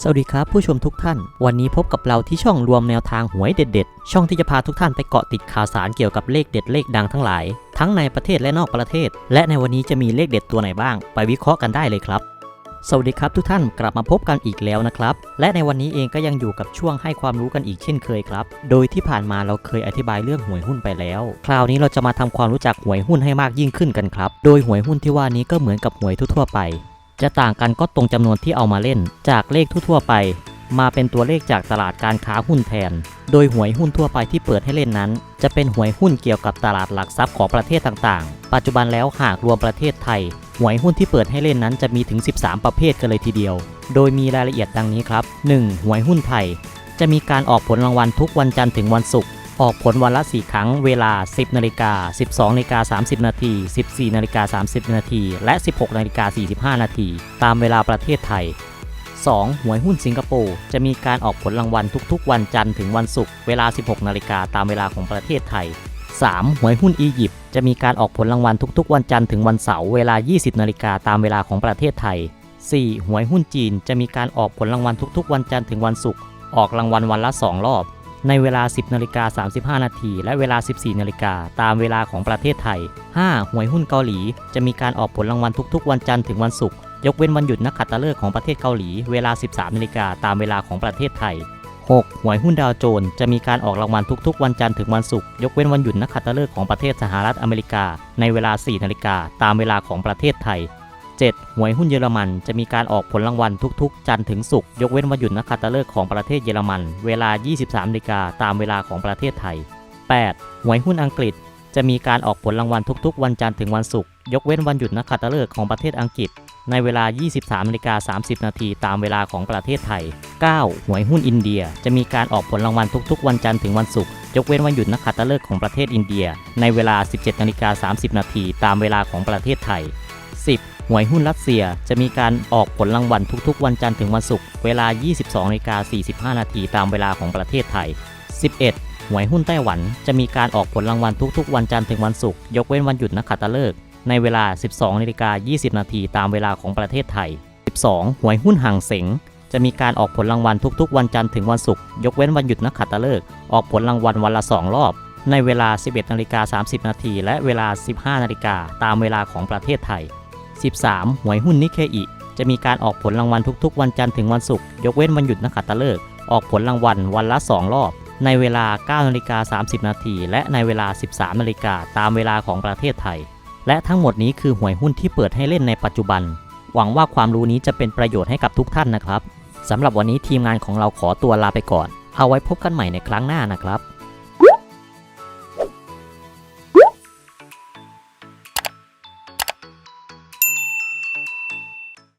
สวัสดีครับผู้ชมทุกท่าน วันนี้พบกับเราที่ช่องรวมแนวทางหวยเด็ดๆ ช่องที่จะพาทุกท่านไปเกาะติดข่าวสารเกี่ยวกับเลขเด็ดเลขดังทั้งหลาย ทั้งในประเทศและนอกประเทศ และในวันนี้จะมีเลขเด็ดตัวไหนบ้าง ไปวิเคราะห์กันได้เลยครับ สวัสดีครับทุกท่านกลับมาพบกันอีกแล้วนะครับ และในวันนี้เองก็ยังอยู่กับช่วงให้ความรู้กันอีกเช่นเคยครับ โดยที่ผ่านมาเราเคยอธิบายเรื่องหวยหุ้นไปแล้ว คราวนี้เราจะมาทำความรู้จักหวยหุ้นให้มากยิ่งขึ้นกันครับ โดยหวยหุ้นที่ว่านี้ก็เหมือนกับหวยทั่วไป จะต่างกันก็ตรงจำนวนที่เอามาเล่น จากเลขทั่วๆไป มาเป็นตัวเลขจากตลาดการค้าหุ้นแทน โดยหวยหุ้นทั่วไปที่เปิดให้เล่นนั้น จะเป็นหวยหุ้นเกี่ยวกับตลาดหลักทรัพย์ของประเทศต่างๆ ปัจจุบันแล้วหากรวมประเทศไทย หวยหุ้นที่เปิดให้เล่นนั้นจะมีถึง 13 ประเภทกันเลยทีเดียว โดยมีรายละเอียดดังนี้ครับ 1. หวยหุ้นไทย จะมีการออกผลรางวัลทุกวันจันทร์ถึงวันศุกร์ ออกผลวันละ 4 ครั้ง เวลา 10นาฬิกา12นาฬิกา30 นาที 14นาฬิกา30 นาที และ 16นาฬิกา45 นาที ตามเวลาประเทศไทย 2. หวยหุ้นสิงคโปร์จะมีการออกผลรางวัลทุกๆ วันจันทร์ถึงวันศุกร์เวลา 16 นาฬิกาตามเวลาของประเทศไทย 3. หวยหุ้นอียิปต์จะมีการออกผลรางวัลทุกๆ วันจันทร์ถึงวันเสาร์เวลา 20 นาฬิกาตามเวลาของประเทศไทย 4. หวยหุ้นจีนจะมีการออกผลรางวัลทุกๆ วันจันทร์ถึงวันศุกร์ออกรางวัลวันละ 2 รอบ ในเวลา 10นาฬิกา35 นาที และเวลา 14นาฬิกาตามเวลาของประเทศไทย 5. หวยหุ้นเกาหลี จะมีการออกผลรางวัลทุกๆ วันจันทร์ถึงวันศุกร์ ยกเว้นวันหยุดนักขัตฤกษ์ของประเทศเกาหลี เวลา 13นาฬิกาตามเวลาของประเทศไทย 6. หวยหุ้นดาวโจนส์จะมีการออกรางวัลทุกๆ วันจันทร์ถึงวันศุกร์ ยกเว้นวันหยุดนักขัตฤกษ์ของประเทศสหรัฐอเมริกา ในเวลา 4นาฬิกาตามเวลาของประเทศไทย 7. หวยหุ้นเยอรมัน จะมีการออกผลรางวัลทุกๆ จันทร์ถึงศุกร์ยกเว้นวันหยุดนักขัตฤกษ์ของประเทศเยอรมัน เวลา 23นาฬิกาตามเวลาของประเทศไทย 8. หวยหุ้นอังกฤษ จะมีการออกผลรางวัลทุกๆ วันจันทร์ถึงวันศุกร์ยกเว้นวันหยุดนักขัตฤกษ์ของประเทศอังกฤษ ในเวลา 23นาฬิกา30 นาทีตามเวลาของประเทศไทย 9. หวยหุ้นอินเดีย จะมีการออกผลรางวัลทุกๆ วันจันทร์ถึงวันศุกร์ยกเว้นวันหยุดนักขัตฤกษ์ของประเทศอินเดีย ในเวลา 17นาฬิกา30 นาทีตามเวลาของประเทศไทย 10. หวยหุ้นรัสเซียจะมีการออกผลรางวัลทุกๆ วันจันทร์ถึงวันศุกร์เวลา 22นาฬิกา45 นาทีตามเวลาของประเทศไทย 11. หวยหุ้นไต้หวันจะมีการออกผลรางวัลทุกๆ วันจันทร์ถึงวันศุกร์ยกเว้นวันหยุดนักขัตฤกษ์ในเวลา 12นาฬิกา20 นาทีตามเวลาของประเทศไทย 12. หวยหุ้นห่างเสงจะมีการออกผลรางวัลทุกๆ วันจันทร์ถึงวันศุกร์ยกเว้นวันหยุดนักขัตฤกษ์ออกผลรางวัลวันละ 2 รอบ ในเวลา 11นาฬิกา30 นาทีและเวลา 15นาฬิกาตามเวลาของประเทศไทย 13. หวยหุ้นนิเคอิ จะมีการออกผลรางวัลทุกๆ วันจันทร์ถึงวันศุกร์ยกเว้นวันหยุดนักขัตฤกษ์ออกผลรางวัลวันละ 2 รอบ ในเวลา9นาฬิกา30 นาทีและในเวลา 13นาฬิกาตามเวลาของประเทศไทย และทั้งหมดนี้คือหวยหุ้นที่เปิดให้เล่นในปัจจุบัน หวังว่าความรู้นี้จะเป็นประโยชน์ให้กับทุกท่านนะครับสำหรับวันนี้ทีมงานของเราขอตัวลาไปก่อน เอาไว้พบกันใหม่ในครั้งหน้านะครับ